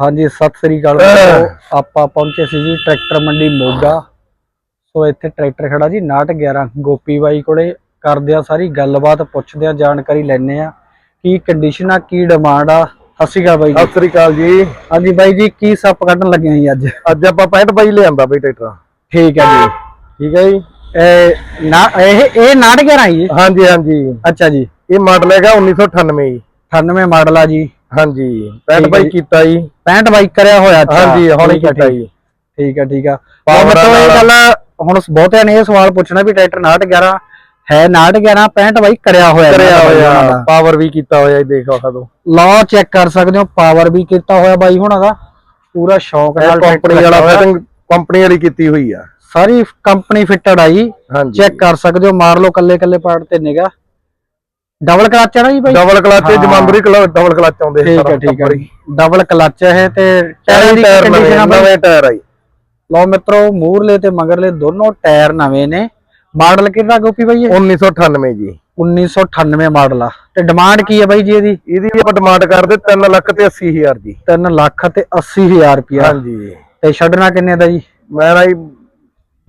ਹਾਂਜੀ ਸਤਿ ਸ੍ਰੀ ਅਕਾਲ। ਆਪਾਂ ਪਹੁੰਚੇ ਸੀ ਜੀ ਟਰੈਕਟਰ ਮੰਡੀ ਮੋਗਾ। ਸੋ ਇੱਥੇ ਟਰੈਕਟਰ ਖੜਾ ਜੀ 911 ਗੋਪੀ ਬਾਈ ਕੋਲੇ ਕਰਦੇ ਆ ਸਾਰੀ ਗੱਲਬਾਤ ਪੁੱਛਦੇ ਆ ਜਾਣਕਾਰੀ ਲੈਣੇ ਆ। ਕੀ ਕੰਡੀਸ਼ਨ ਆ ਕੀ ਡਿਮਾਂਡ ਆ? ਸਤਿ ਸ਼੍ਰੀ ਅਕਾਲ ਬਾਈ ਜੀ। ਸਤਿ ਸ੍ਰੀ ਅਕਾਲ ਜੀ। ਹਾਂਜੀ ਬਾਈ ਜੀ ਕੀ ਸੱਪ ਕੱਢਣ ਲੱਗੇ ਆ ਜੀ ਅੱਜ? ਅੱਜ ਆਪਾਂ 65 ਬਾਈ ਲਿਆਂਦਾ ਬਈ ਟਰੈਕਟਰ। ਠੀਕ ਹੈ ਜੀ। ਠੀਕ ਹੈ ਜੀ। ਇਹ ਨਾ ਇਹ ਇਹ 911 ਜੀ? ਹਾਂਜੀ ਹਾਂਜੀ। ਅੱਛਾ ਜੀ। ਇਹ ਮਾਡਲ ਹੈਗਾ 1998 ਜੀ। 98 ਮਾਡਲ ਆ ਜੀ। ਹਾਂਜੀ। ਠੀਕ 65 ਹੈ ਬਾਈ। ਕੀਤਾ ਜੀ। 65 ਬਾਈ ਕਰਿਆ ਹੋਇਆ ਅੱਛਾ। ਹਾਂਜੀ ਹੁਣੇ ਹੈ, ਕੀਤਾ ਜੀ। ਠੀਕ ਹੈ ਠੀਕ ਆ। ਮਤਲਬ ਇਹ ਗੱਲ ਹੁਣ ਬਹੁਤਿਆਂ ਨੇ ਇਹ ਸਵਾਲ ਪੁੱਛਣਾ ਵੀ ਟਰੈਕਟਰ 911 ਹੈ 911 65 ਬਾਈ ਕਰਿਆ ਹੋਇਆ ਕਰਿਆ ਹੋਇਆ। ਪਾਵਰ ਵੀ ਕੀਤਾ ਹੋਇਆ ਜੀ ਦੇਖ ਲਓ ਚੈੱਕ ਕਰ ਸਕਦੇ ਹੋ ਪਾਵਰ ਵੀ ਕੀਤਾ ਹੋਇਆ ਬਾਈ ਹੁਣਾਂ ਦਾ। ਪੂਰਾ ਸ਼ੌਂਕ ਨਾਲ ਕੰਪਨੀ ਵਾਲਾ। ਫਿਟਿੰਗ ਕੰਪਨੀ ਵਾਲੀ ਕੀਤੀ ਹੋਈ ਆ। ਸਾਰੀ ਕੰਪਨੀ ਫਿੱਟਡ ਆਈ ਚੈੱਕ ਕਰ ਸਕਦੇ ਹੋ ਮਾਰ ਲਓ ਕੱਲੇ ਕੱਲੇ ਪਾਰਟ ਤੇ ਨਿਗਾ ਡਬਲ ਕਲਚ ਹੈ ਨਾ ਜੀ ਬਾਈ? Double clutch. ਜਮੰਦਰੀ ਡਬਲ ਕਲਚ ਆਉਂਦੇ ਠੀਕ ਹੈ ਠੀਕ ਹੈ। ਡਬਲ ਕਲਚ ਹੈ ਤੇ ਟਾਇਰ ਦੀ ਕੰਡੀਸ਼ਨ ਨਵੇਂ ਟਾਇਰ ਆਈ ਲਓ ਮਿੱਤਰੋ ਮੂਰਲੇ ਤੇ ਮਗਰਲੇ ਦੋਨੋਂ ਟਾਇਰ ਨਵੇਂ ਨੇ। ਮਾਡਲ ਕਿਹੜਾ ਗੋਪੀ ਬਾਈ ਇਹ? 1998 ਜੀ। 1998 ਮਾਡਲ ਆ। ਤੇ ਡਿਮਾਂਡ ਕੀ ਹੈ ਬਾਈ ਜੀ ਇਹਦੀ? ਇਹਦੀ ਆਪਾਂ ਡਿਮਾਂਡ ਕਰਦੇ 3 ਲੱਖ ਤੇ 80 ਹਜ਼ਾਰ ਜੀ। 3 ਲੱਖ ਤੇ 80000 ਰੁਪਿਆ ਹਾਂਜੀ। ਤੇ ਛੱਡਣਾ ਕਿੰਨੇ ਦਾ ਜੀ? ਮੈਂ ਜੀ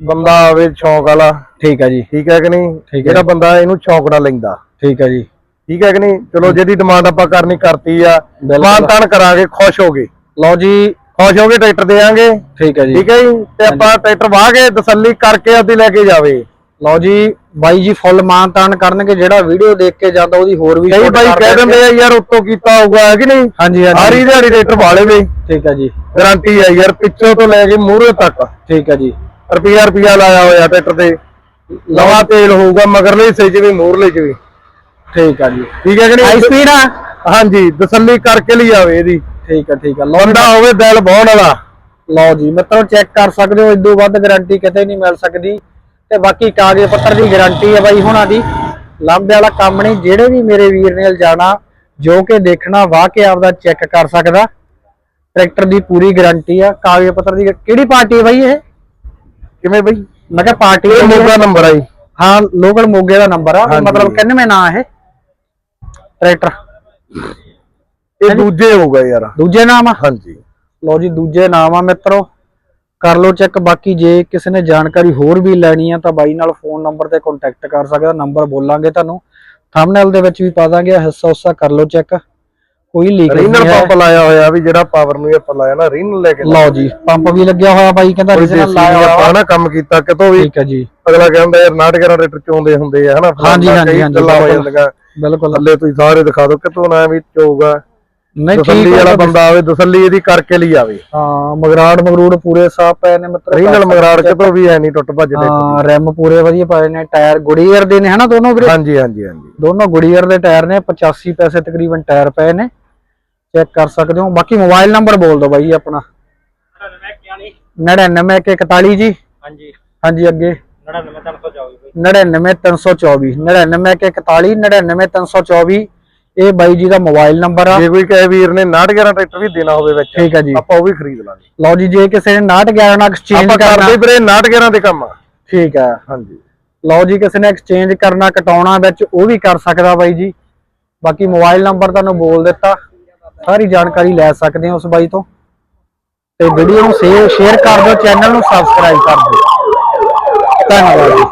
ਬੰਦਾ ਆਵੇ ਸ਼ੌਂਕ ਵਾਲਾ। ਠੀਕ ਹੈ ਜੀ। ਠੀਕ ਹੈ ਕਿ ਨਹੀਂ? ਜਿਹੜਾ ਬੰਦਾ ਇਹਨੂੰ ਸ਼ੌਂਕ ਨਾਲ ਲੈਂਦਾ। ਠੀਕ ਹੈ ਜੀ। ਠੀਕ ਹੈ ਕਿ ਨਹੀਂ? ਚਲੋ ਜਿਹਦੀ ਡਿਮਾਂਡ ਆਪਾਂ ਕਰਨੀ ਕਰਤੀ ਆ। ਮਾਨ ਤਾਨ ਕਰਾਂਗੇ ਖੁਸ਼ ਹੋ ਗਏ ਲਓ ਜੀ। ਖੁਸ਼ ਹੋ ਕੇ ਟਰੈਕਟਰ ਦੇਾਂਗੇ ਠੀਕ ਹੈ ਜੀ। ਠੀਕ ਹੈ ਜੀ? ਤੇ ਆਪਾਂ ਟਰੈਕਟਰ ਵਾਹ ਕੇ ਤਸੱਲੀ ਕਰਕੇ ਆਪਦੀ ਲੈ ਕੇ ਜਾਵੇ। ਲਓ ਜੀ ਬਾਈ ਜੀ ਫੁੱਲ ਮਾਨ ਤਾਨ ਕਰਨਗੇ ਜਿਹੜਾ ਵੀਡੀਓ ਦੇਖ ਕੇ ਜਾਂਦਾ ਉਹਦੀ ਹੋਰ ਵੀ ਕਈ ਬਾਈ ਕਹਿ। ਦਿੰਦੇ ਆ ਯਾਰ ਉੱਤੋਂ ਕੀਤਾ ਹੋਊਗਾ ਹੈ ਕਿ ਨਹੀਂ? ਹਾਂਜੀ ਹਾਂਜੀ। ਸਾਰੀ ਦਿਹਾੜੀ ਟਰੈਕਟਰ ਵਾਲੇ ਵੇ। ਠੀਕ ਹੈ ਜੀ। ਗਾਰੰਟੀ ਹੈ ਯਾਰ ਪਿੱਛੋਂ ਤੋਂ ਲੈ ਕੇ ਮੂਹਰੇ ਤੱਕ। ਠੀਕ ਹੈ ਜੀ। ਰੁਪਿਆ ਰੁਪਿਆ ਲਾਇਆ ਹੋਇਆ ਟਰੈਕਟਰ ਤੇ। ਨਵਾਂ ਤੇਲ ਹੋਊਗਾ ਮਗਰਲੇ ਹਿੱਸੇ 'ਚ ਵੀ ਮੂਹਰਲੇ 'ਚ ਵੀ ਠੀਕ ਹੈ ਜੀ। ਠੀਕ ਹੈ ਕਿ ਹਾਈ ਨਹੀਂ ਸਪੀਡ ਆ? ਹਾਂਜੀ ਤਸੱਲੀ ਕਰਕੇ ਲਈ ਆਵੇ ਇਹਦੀ। ਠੀਕ ਹੈ ਠੀਕ ਹੈ ਲਓ ਬੰਦਾ ਹੋਵੇ ਦਿਲ ਬਹੁਣ ਵਾਲਾ। ਲਓ ਜੀ ਮਿੱਤਰੋ ਚੈੱਕ ਕਰ ਸਕਦੇ ਹੋ ਇਦੋਂ ਵੱਧ ਗਾਰੰਟੀ ਕਿਤੇ ਨਹੀਂ ਮਿਲ ਸਕਦੀ। ਤੇ ਬਾਕੀ ਕਾਗਜ਼ ਪੱਤਰ ਦੀ ਗਾਰੰਟੀ ਹੈ ਬਾਈ ਹੁਣਾਂ ਦੀ। ਲਾਂਬੇ ਵਾਲਾ ਕੰਮ ਨਹੀਂ ਜਿਹੜੇ ਵੀ ਮੇਰੇ ਵੀਰ ਨੇ ਜਾਣਾ ਜੋ ਕਿ ਦੇਖਣਾ ਵਾਹ ਕੇ ਆਪਦਾ ਚੈੱਕ ਕਰ ਸਕਦਾ। ਟਰੈਕਟਰ ਦੀ ਪੂਰੀ ਗਾਰੰਟੀ ਆ। ਕਾਗਜ਼ ਪੱਤਰ ਦੀ ਕਿਹੜੀ ਪਾਰਟੀ ਹੈ ਬਾਈ ਇਹ? ਕਿਵੇਂ ਬਈ? ਮੈਂ ਕਿਹਾ ਪਾਰਟੀ ਇਹ? ਮੋਗਾ ਨੰਬਰ ਆਈ ਹਾਂ ਲੋਕਲ ਮੋਗੇ ਦਾ ਨੰਬਰ ਆ। ਮਤਲਬ ਕਿੰਨਵੇਂ ਨਾਂ ਇਹ? ਟਰੈਕਟਰ। ਇਹ ਦੂਜੇ ਹੋਊਗਾ ਯਾਰ। ਦੂਜੇ ਨਾਮ ਆ? ਹਾਂਜੀ। ਲਓ ਜੀ ਦੂਜੇ ਨਾਮ ਆ ਮਿੱਤਰੋ। ਕਰ ਲਓ ਚੈੱਕ। ਬਾਕੀ ਜੇ ਕਿਸੇ ਨੇ ਜਾਣਕਾਰੀ ਹੋਰ ਵੀ ਲੈਣੀ ਆ ਤਾਂ ਬਾਈ ਨਾਲ ਫੋਨ ਨੰਬਰ ਤੇ ਕੰਟੈਕਟ ਕਰ ਸਕਦਾ ਨੰਬਰ ਬੋਲਾਂਗੇ ਤੁਹਾਨੂੰ। ਥੰਬਨੇਲ ਦੇ ਵਿੱਚ ਵੀ ਪਾ ਦਾਂਗੇ। ਹਿੱਸਾ ਹੁੱਸਾ ਕਰ ਲਓ ਚੈੱਕ। ਕੋਈ ਲੀਕ ਰੀਨਲ ਨਹੀਂ ਹੈ। ਪੰਪ ਲਾਇਆ ਹੋਇਆ ਵੀ ਜਿਹੜਾ ਪਾਵਰ ਨੂੰ ਆਪਾਂ ਲਾਇਆ ਨਾ ਰੀਨਲ ਲੈ ਕੇ ਲਓ ਜੀ ਪੰਪ ਵੀ ਲੱਗਿਆ ਹੋਇਆ ਬਾਈ ਕਹਿੰਦਾ ਰੀਜਨਲ ਲਾਇਆ ਹੋਇਆ। ਆਪਾਂ ਨਾ ਕੰਮ ਕੀਤਾ ਕਿਤੋਂ ਵੀ ਠੀਕ ਹੈ ਜੀ। ਅਗਲਾ ਕਹਿੰਦਾ ਯਾਰ ਨਾਟਕਾਂ ਰੇਟਰ ਚੋਂਦੇ ਹੁੰਦੇ ਆ ਹਨਾ ਹਾਂਜੀ, ਹਾਂਜੀ, ਹਾਂਜੀ, ਬਿਲਕੁਲ। ਥੱਲੇ ਤੁਸੀਂ ਸਾਰੇ ਦਿਖਾ ਦਿਓ ਕਿਤੋਂ ਨਾ ਵੀ ਚੋਊਗਾ। ਨਹੀਂ ਠੀਕ ਵਾਲਾ ਬੰਦਾ ਆਵੇ ਤਸੱਲੀ ਇਹਦੀ ਕਰਕੇ ਲਈ ਆਵੇ। ਹਾਂ ਮਗਰਾੜ ਮਗਰੂੜ ਪੂਰੇ ਸਾਫ਼ ਪਏ ਨੇ ਮਿੱਤਰੋ ਰੀਨਲ ਮਗਰਾੜ ਕਿਤੋਂ ਵੀ ਐ ਨਹੀਂ ਟੁੱਟ ਭੱਜ ਦੇ ਹਾਂ ਰਿਮ ਪੂਰੇ ਵਧੀਆ ਪਏ ਨੇ ਟਾਇਰ ਗੁੜੀਅਰ ਦੇ ਨੇ ਹਨਾ ਦੋਨੋਂ ਵੀਰੇ? ਹਾਂਜੀ ਹਾਂਜੀ ਹਾਂਜੀ। ਦੋਨੋਂ ਗੁੜੀਅਰ ਦੇ ਟਾਇਰ ਨੇ 85 ਪੈਸੇ ਤਕਰੀਬਨ ਟਾਇਰ ਪਏ ਨੇ। ਚੈੱਕ ਕਰ ਸਕਦੇ ਹੋ। ਬਾਕੀ ਮੋਬਾਈਲ ਨੰਬਰ ਬੋਲ ਦਿਓ ਬਾਈ ਆਪਣਾ। 99141 ਜੀ। ਹਾਂਜੀ। ਹਾਂਜੀ ਅੱਗੇ। 99324 99324 99141 99324 ਇਹ ਬਾਈ ਜੀ ਦਾ ਮੋਬਾਈਲ ਨੰਬਰ ਆ। ਜੇ ਕੋਈ ਕਹੇ ਵੀਰ ਨੇ 911 ਟਰੈਕਟਰ ਵੀ ਦੇਣਾ ਹੋਵੇ ਵਿੱਚ ਠੀਕ ਹੈ ਜੀ। ਆਪਾਂ ਉਹ ਵੀ ਖਰੀਦ ਲਾਂਗੇ। ਲਓ ਜੀ ਜੇ ਕਿਸੇ ਨੇ 911 ਨਾਲ ਐਕਸਚੇਂਜ ਆਪਾਂ ਕਰਨਾ ਕਰਦੇ ਵੀਰੇ 911 ਦੇ ਕੰਮ ਆ। ਠੀਕ ਹੈ ਹਾਂਜੀ। ਲਓ ਜੀ ਕਿਸੇ ਨੇ ਐਕਸਚੇਂਜ ਕਰਨਾ ਕਟਾਉਣਾ ਵਿੱਚ ਉਹ ਵੀ ਕਰ ਸਕਦਾ ਬਾਈ ਜੀ। ਬਾਕੀ ਮੋਬਾਈਲ ਨੰਬਰ ਤੁਹਾਨੂੰ ਬੋਲ ਦਿੱਤਾ। ਸਾਰੀ ਜਾਣਕਾਰੀ ਲੈ ਸਕਦੇ ਹੋ ਉਸ ਬਾਈ ਤੋਂ। ਤੇ ਵੀਡੀਓ ਨੂੰ ਸ਼ੇਅਰ ਕਰ ਦਿਓ ਚੈਨਲ ਨੂੰ ਸਬਸਕ੍ਰਾਈਬ ਕਰ ਦਿਓ। ਧੰਨਵਾਦ ਜੀ।